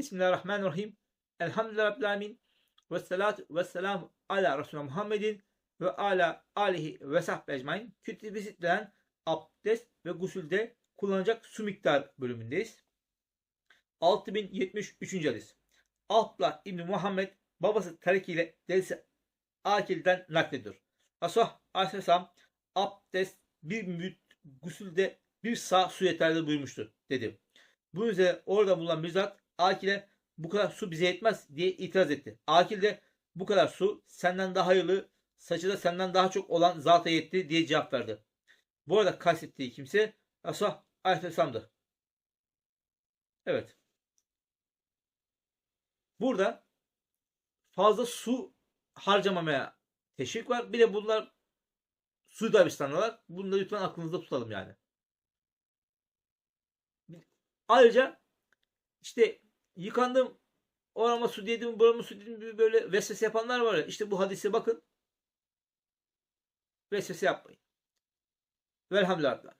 Bismillahirrahmanirrahim. Elhamdülillahi Rabbil Alemin. Ve salatu ve selamu ala Resulü Muhammedin ve ala alihi ve sahbihi ecmain. Kütüb-i abdest ve gusülde kullanacak su miktar bölümündeyiz. 6073. hadis. Abdullah İbni Muhammed babası Tarik ile dedesi Akil'den naklediyor. Resulullah Aleyhisselam abdest bir müd gusülde bir sağ su yeterli buyurmuştu dedi. Bunun üzerine orada bulunan Mirzat Akil'e bu kadar su bize yetmez diye itiraz etti. Akil de bu kadar su senden daha hayırlı, saçı da senden daha çok olan zata yetti diye cevap verdi. Bu arada kastettiği kimse Resulullah Aleyhisselam'dı. Evet. Burada fazla su harcamamaya teşvik var. Bir de bunlar Suudi Arabistan'dalar. Bunu da lütfen aklınızda tutalım yani. Ayrıca işte yıkandım orama su dedim burama su dedim böyle vesvese yapanlar var ya işte bu hadise bakın vesvese yapmayın. Velhamdülillah.